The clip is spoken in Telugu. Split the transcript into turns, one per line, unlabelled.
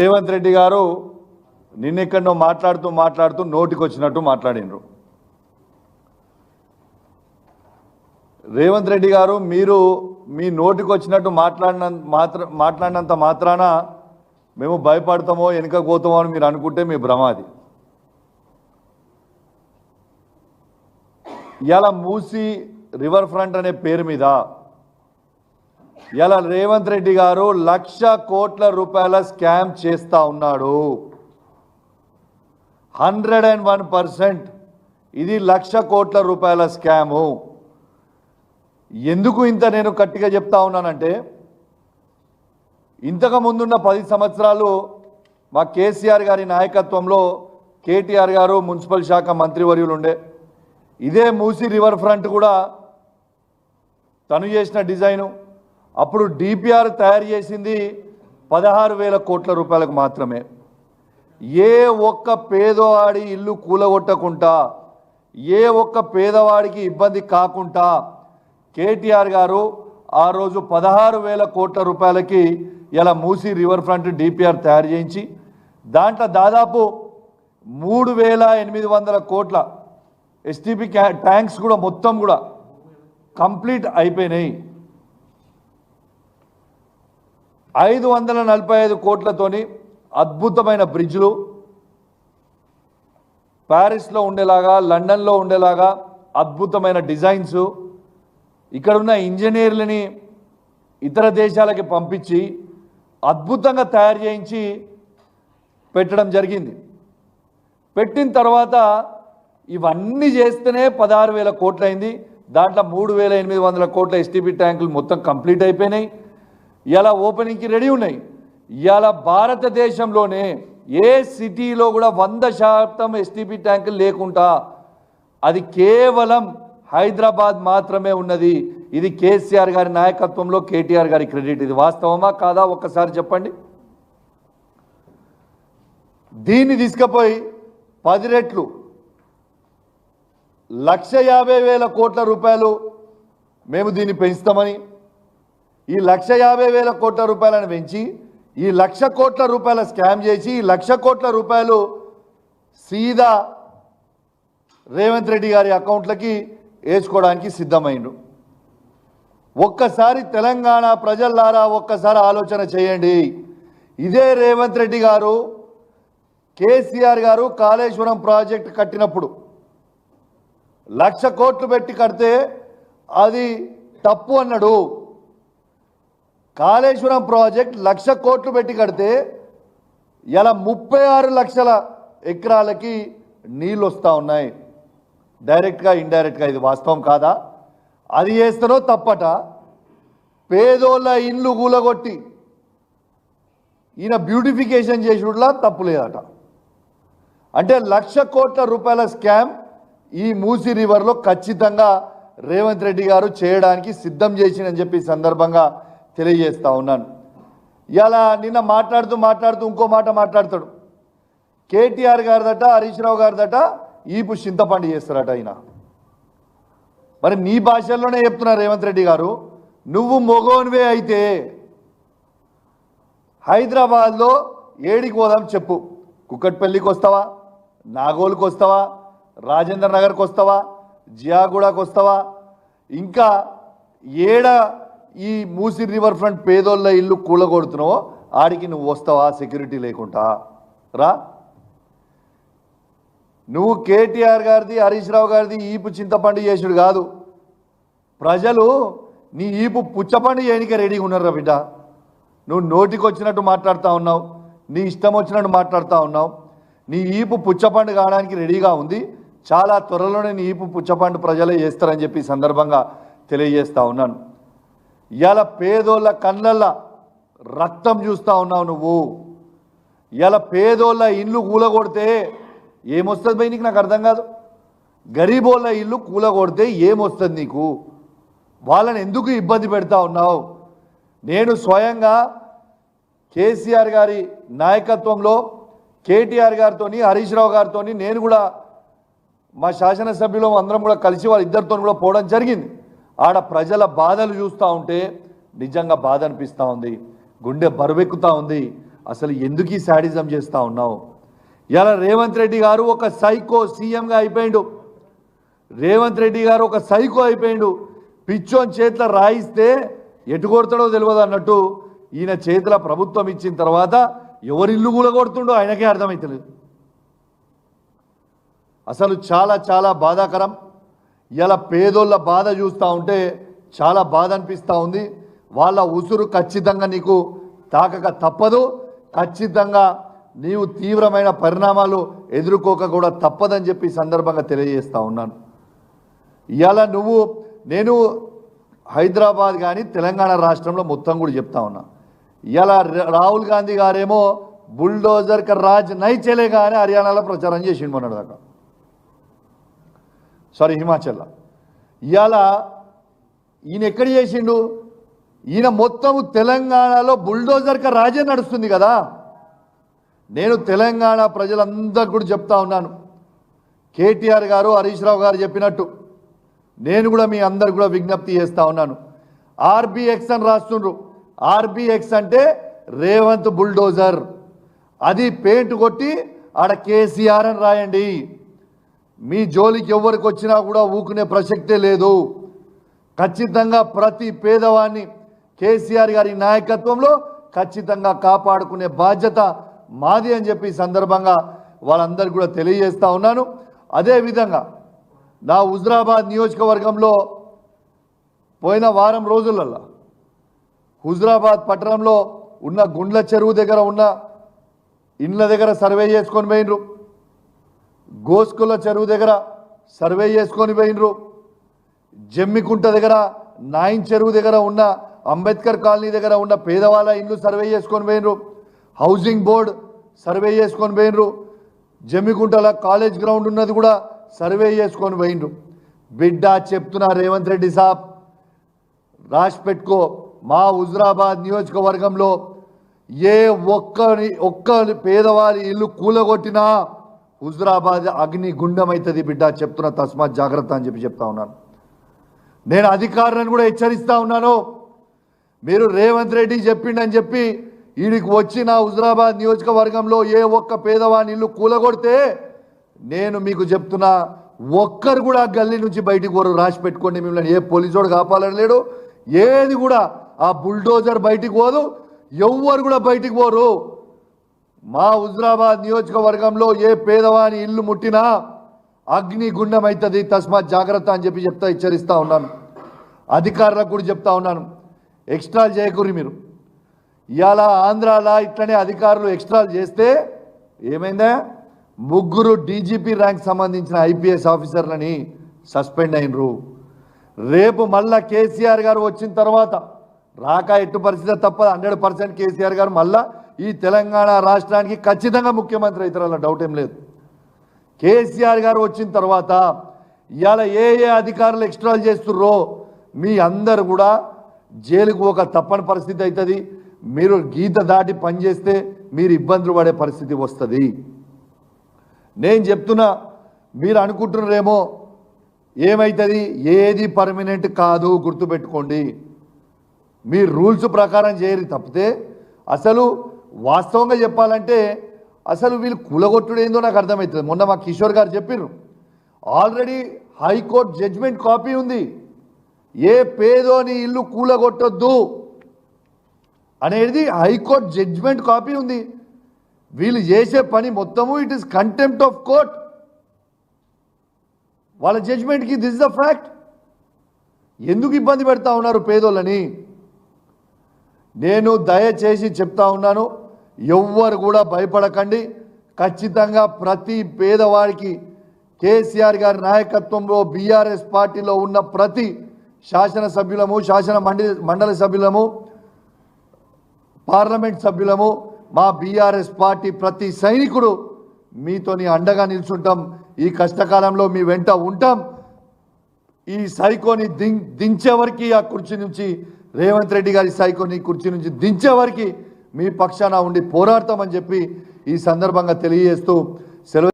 రేవంత్ రెడ్డి గారు నిన్నెక్కడో మాట్లాడుతూ మాట్లాడుతూ నోటికి వచ్చినట్టు మాట్లాడినరు. రేవంత్ రెడ్డి గారు మీరు మీ నోటికి వచ్చినట్టు మాట్లాడిన మాత్ర మాట్లాడినంత మాత్రాన మేము భయపడతామో వెనుక పోతామో అని మీరు అనుకుంటే మీ భ్రమ అది. ఇలా మూసి రివర్ ఫ్రంట్ అనే పేరు మీద ఇలా రేవంత్ రెడ్డి గారు లక్ష కోట్ల రూపాయల స్కామ్ చేస్తా ఉన్నాడు. Hundred and one percent. ఇది లక్ష కోట్ల రూపాయల స్కాము. ఎందుకు ఇంత నేను గట్టిగా చెప్తా ఉన్నానంటే ఇంతకు ముందున్న పది సంవత్సరాలు మా కేసీఆర్ గారి నాయకత్వంలో కేటీఆర్ గారు మున్సిపల్ శాఖ మంత్రివర్యులు ఉండే ఇదే మూసి రివర్ ఫ్రంట్ కూడా తను చేసిన డిజైను. అప్పుడు డిపిఆర్ తయారు చేసింది పదహారు వేల కోట్ల రూపాయలకు మాత్రమే. ఏ ఒక్క పేదవాడి ఇల్లు కూలగొట్టకుండా ఏ ఒక్క పేదవాడికి ఇబ్బంది కాకుండా కేటీఆర్ గారు ఆ రోజు పదహారు వేల కోట్ల రూపాయలకి ఇలా మూసి రివర్ ఫ్రంట్ డిపిఆర్ తయారు చేయించి దాంట్లో దాదాపు మూడు వేల ఎనిమిది వందల కోట్ల ఎస్టీపీ ట్యాంక్స్ కూడా మొత్తం కూడా కంప్లీట్ అయిపోయినాయి. ఐదు వందల నలభై ఐదు కోట్లతోని అద్భుతమైన బ్రిడ్జ్లు ప్యారిస్లో ఉండేలాగా లండన్లో ఉండేలాగా అద్భుతమైన డిజైన్స్. ఇక్కడ ఉన్న ఇంజనీర్లని ఇతర దేశాలకి పంపించి అద్భుతంగా తయారు చేయించి పెట్టడం జరిగింది. పెట్టిన తర్వాత ఇవన్నీ చేస్తేనే పదహారు వేల కోట్లయింది. దాంట్లో మూడు వేల ఎనిమిది వందల కోట్ల ఎస్టీపీ ట్యాంకులు మొత్తం కంప్లీట్ అయిపోయినాయి. ఇలా ఓపెనింగ్కి రెడీ ఉన్నాయి. ఇలా భారతదేశంలోనే ఏ సిటీలో కూడా వంద శాతం ఎస్టీపీ ట్యాంకులు లేకుండా అది కేవలం హైదరాబాద్ మాత్రమే ఉన్నది. ఇది కేసీఆర్ గారి నాయకత్వంలో కేటీఆర్ గారి క్రెడిట్. ఇది వాస్తవమా కాదా? ఒక్కసారి చెప్పండి. దీన్ని తీసుకుపోయి పది రెట్లు లక్ష యాభై వేల కోట్ల రూపాయలు మేము దీన్ని పెంచుతామని ఈ లక్ష యాభై వేల కోట్ల రూపాయలను పెంచి ఈ లక్ష కోట్ల రూపాయల స్కామ్ చేసి ఈ లక్ష కోట్ల రూపాయలు సీదా రేవంత్ రెడ్డి గారి అకౌంట్లకి వేసుకోవడానికి సిద్ధమైండు ఒక్కసారి తెలంగాణ ప్రజల్లారా ఒక్కసారి ఆలోచన చేయండి. ఇదే రేవంత్ రెడ్డి గారు కేసీఆర్ గారు కాళేశ్వరం ప్రాజెక్ట్ కట్టినప్పుడు లక్ష కోట్లు పెట్టి కడితే అది తప్పు అన్నాడు. కాళేశ్వరం ప్రాజెక్ట్ లక్ష కోట్లు పెట్టి కడితే ఇలా ముప్పై ఆరు లక్షల ఎకరాలకి నీళ్ళు వస్తూ ఉన్నాయి. డైరెక్ట్గా ఇండైరెక్ట్గా ఇది వాస్తవం కాదా? అది చేస్తారో తప్పట. పేదోళ్ళ ఇండ్లు కూలగొట్టి ఈయన బ్యూటిఫికేషన్ చేసుడులా తప్పు లేదట. అంటే లక్ష కోట్ల రూపాయల స్కామ్ ఈ మూసి రివర్లో ఖచ్చితంగా రేవంత్ రెడ్డి గారు చేయడానికి సిద్ధం చేసిందని చెప్పి సందర్భంగా తెలియజేస్తా ఉన్నాను. ఇలా నిన్న మాట్లాడుతూ మాట్లాడుతూ ఇంకో మాట మాట్లాడతాడు. కేటీఆర్ గారిదట హరీష్ రావు గారిదట ఈపు చింతపండు చేస్తారట ఆయన మరి నీ భాషల్లోనే చెప్తున్నారు రేవంత్ రెడ్డి గారు నువ్వు మొగోనివే అయితే హైదరాబాద్లో ఏడికి పోదాం చెప్పు. కుక్కట్పల్లికి వస్తావా నాగోల్కి వస్తావా రాజేంద్ర నగర్కి వస్తావా జియాగూడకు వస్తావా ఇంకా ఏడ ఈ మూసి రివర్ ఫ్రంట్ పేదోళ్ళ ఇల్లు కూలగొడుతున్నావో ఆడికి నువ్వు వస్తావా? సెక్యూరిటీ లేకుండా. రా. నువ్వు కేటీఆర్ గారిది హరీష్ రావు గారిది ఈపు చింతపండు చేసుడు కాదు. ప్రజలు నీ ఈపు పుచ్చపండు చేయనికే రెడీగా ఉన్నారా బిడ్డ. నువ్వు నోటికి వచ్చినట్టు మాట్లాడుతూ ఉన్నావు. నీ ఇష్టం వచ్చినట్టు మాట్లాడుతూ ఉన్నావు. నీ ఈపు పుచ్చపండు కావడానికి రెడీగా ఉంది. చాలా త్వరలోనే నీ ఈపు పుచ్చపండు ప్రజలే చేస్తారని చెప్పి సందర్భంగా తెలియజేస్తూ ఉన్నాను. ఇవాళ పేదోళ్ళ కళ్ళల్లో రక్తం చూస్తూ ఉన్నావు నువ్వు. ఇలా పేదోళ్ళ ఇల్లు కూలగొడితే ఏమొస్తుంది పోయి నీకు? నాకు అర్థం కాదు. గరీబోళ్ళ ఇల్లు కూలగొడితే ఏమొస్తుంది నీకు? వాళ్ళని ఎందుకు ఇబ్బంది పెడతా ఉన్నావు? నేను స్వయంగా కేసీఆర్ గారి నాయకత్వంలో కేటీఆర్ గారితో హరీష్ రావు గారితో నేను కూడా మా శాసనసభ్యులు అందరం కూడా కలిసి వాళ్ళ ఇద్దరితో కూడా పోవడం జరిగింది. ఆడ ప్రజల బాధలు చూస్తూ ఉంటే నిజంగా బాధ అనిపిస్తూ ఉంది. గుండె బరువెక్కుతూ ఉంది. అసలు ఎందుకు ఈ శాడిజం చేస్తూ ఉన్నావు? ఇలా రేవంత్ రెడ్డి గారు ఒక సైకో సీఎంగా అయిపోయిండు. రేవంత్ రెడ్డి గారు ఒక సైకో అయిపోయిండు. పిచ్చోని చేతిలో రాయిస్తే ఎటు కొడతాడో తెలియదు అన్నట్టు ఈయన చేతిలో ప్రభుత్వం ఇచ్చిన తర్వాత ఎవరిల్లు కూడా కొడుతుండో ఆయనకే అర్థమవుతలేదు అసలు చాలా చాలా బాధాకరం. ఇలా పేదోళ్ళ బాధ చూస్తూ ఉంటే చాలా బాధ అనిపిస్తూ ఉంది. వాళ్ళ ఉసురు ఖచ్చితంగా నీకు తాకక తప్పదు. ఖచ్చితంగా నీవు తీవ్రమైన పరిణామాలు ఎదుర్కోక కూడా తప్పదని చెప్పి సందర్భంగా తెలియజేస్తూ ఉన్నాను. ఇవాళ నువ్వు నేను హైదరాబాద్ కానీ తెలంగాణ రాష్ట్రంలో మొత్తం కూడా చెప్తా ఉన్నా. ఇలా రాహుల్ గాంధీ గారేమో బుల్డోజర్ రాజ్ నై చెలేగా అని హర్యానాలో ప్రచారం చేసిండు మొన్నటిదాకా సారీ హిమాచల్ ఇవాళ ఈయన ఎక్కడ చేసిండు? ఈయన మొత్తము తెలంగాణలో బుల్డోజర్ క రాజే నడుస్తుంది కదా. నేను తెలంగాణ ప్రజలందరికీ కూడా చెప్తా ఉన్నాను. కేటీఆర్ గారు హరీష్ రావు గారు చెప్పినట్టు నేను కూడా మీ అందరు కూడా విజ్ఞప్తి చేస్తూ ఉన్నాను. ఆర్బిఎక్స్ అని రాస్తుండ్రు. ఆర్బిఎక్స్ అంటే రేవంత్ బుల్డోజర్. అది పెయింట్ కొట్టి ఆడ కేసీఆర్ అని రాయండి. మీ జోలికి ఎవరికి వచ్చినా కూడా ఊకునే ప్రసక్తే లేదు. ఖచ్చితంగా ప్రతి పేదవాన్ని కేసీఆర్ గారి నాయకత్వంలో ఖచ్చితంగా కాపాడుకునే బాధ్యత మాది అని చెప్పి సందర్భంగా వాళ్ళందరికీ కూడా తెలియజేస్తూ ఉన్నాను. అదేవిధంగా నా హుజరాబాద్ నియోజకవర్గంలో పోయిన వారం రోజులలో హుజరాబాద్ పట్టణంలో ఉన్న గుండ్ల చెరువు దగ్గర ఉన్న ఇండ్ల దగ్గర సర్వే చేసుకొని పోయినరు. గోస్కుల చెరువు దగ్గర సర్వే చేసుకొని పోయినరు జమ్మికుంట దగ్గర నాయన్ చెరువు దగ్గర ఉన్న అంబేద్కర్ కాలనీ దగ్గర ఉన్న పేదవాళ్ళ ఇండ్లు సర్వే చేసుకొని పోయినరు హౌసింగ్ బోర్డ్ సర్వే చేసుకొని పోయినరు జమ్మికుంటల కాలేజ్ గ్రౌండ్ ఉన్నది కూడా సర్వే చేసుకొని పోయినరు బిడ్డ చెప్తున్నా రేవంత్ రెడ్డి సాబ్ రాసి పెట్టుకో మా హుజరాబాద్ నియోజకవర్గంలో ఏ ఒక్కని ఒక్క పేదవారి ఇల్లు కూలగొట్టినా హుజరాబాద్ అగ్ని గుండమవుతుంది బిడ్డ చెప్తున్న తస్మాత్ జాగ్రత్త అని చెప్పి చెప్తా ఉన్నాను. నేను అధికారులను కూడా హెచ్చరిస్తా ఉన్నాను. మీరు రేవంత్ రెడ్డి చెప్పిండని చెప్పి వీడికి వచ్చిన హుజరాబాద్ నియోజకవర్గంలో ఏ ఒక్క పేదవాని ఇల్లు కూలగొడితే నేను మీకు చెప్తున్నా ఒక్కరు కూడా గల్లీ నుంచి బయటికి పోరు రాసి పెట్టుకోండి మిమ్మల్ని. ఏ పోలీసోడు కాపాలని లేడు ఏది కూడా ఆ బుల్డోజర్ బయటికి పోదు ఎవ్వరు కూడా బయటికి పోరు. మా హుజరాబాద్ నియోజకవర్గంలో ఏ పేదవాని ఇల్లు ముట్టినా అగ్ని గుండం అవుతుంది తస్మాత్ జాగ్రత్త అని చెప్పి చెప్తా హెచ్చరిస్తూ ఉన్నాను. అధికారులకు కూడా చెప్తా ఉన్నాను. ఎక్స్ట్రాలు చేయకూరి మీరు. ఇవాళ ఆంధ్రాలో ఇట్లనే అధికారులు ఎక్స్ట్రాలు చేస్తే ఏమైందా? ముగ్గురు డీజీపీ ర్యాంక్ సంబంధించిన ఐపీఎస్ ఆఫీసర్లని సస్పెండ్ అయినరు. రేపు మళ్ళా కేసీఆర్ గారు వచ్చిన తర్వాత రాక ఎట్టు పరిస్థితి తప్ప హండ్రెడ్ పర్సెంట్ కేసీఆర్ గారు మళ్ళా ఈ తెలంగాణ రాష్ట్రానికి ఖచ్చితంగా ముఖ్యమంత్రి అవుతారన్న డౌట్ ఏం లేదు. కేసీఆర్ గారు వచ్చిన తర్వాత ఇవాళ ఏ ఏ అధికారులు ఎక్స్ట్రాల్ చేస్తుర్రో మీ అందరు కూడా జైలుకు ఒక తప్పని పరిస్థితి అవుతుంది మీరు గీత దాటి పనిచేస్తే మీరు ఇబ్బందులు పడే పరిస్థితి వస్తుంది. నేను చెప్తున్నా మీరు అనుకుంటున్నారేమో ఏమవుతుంది ఏది పర్మనెంట్ కాదు గుర్తుపెట్టుకోండి. మీ రూల్స్ ప్రకారం చేయరు తప్పితే అసలు వాస్తవంగా చెప్పాలంటే అసలు వీళ్ళు కూలగొట్టుడు ఏందో నాకు అర్థమవుతుంది. మొన్న మా కిషోర్ గారు చెప్పిర్రు. ఆల్రెడీ హైకోర్టు జడ్జిమెంట్ కాపీ ఉంది. ఏ పేదోని ఇల్లు కూలగొట్టొద్దు అనేది హైకోర్టు జడ్జిమెంట్ కాపీ ఉంది. వీళ్ళు చేసే పని మొత్తము it is contempt of court. వాళ్ళ జడ్జిమెంట్కి దిస్ ద ఫ్యాక్ట్. ఎందుకు ఇబ్బంది పెడతా ఉన్నారు పేదోళ్ళని? నేను దయచేసి చెప్తా ఉన్నాను. ఎవ్వరు కూడా భయపడకండి. ఖచ్చితంగా ప్రతి పేదవాడికి కేసీఆర్ గారి నాయకత్వంలో బీఆర్ఎస్ పార్టీలో ఉన్న ప్రతి శాసనసభ్యులము శాసన మండలి మండలి సభ్యులము పార్లమెంట్ సభ్యులము మా బీఆర్ఎస్ పార్టీ ప్రతి సైనికుడు మీతోని అండగా నిల్చుంటాం. ఈ కష్టకాలంలో మీ వెంట ఉంటాం. ఈ సైకోని దిం దించే ఆ కుర్చీ నుంచి రేవంత్ రెడ్డి గారి సైకోని కుర్చీ నుంచి దించే మీ పక్షాన ఉండి పోరాడతామని చెప్పి ఈ సందర్భంగా తెలియజేస్తూ సెలవు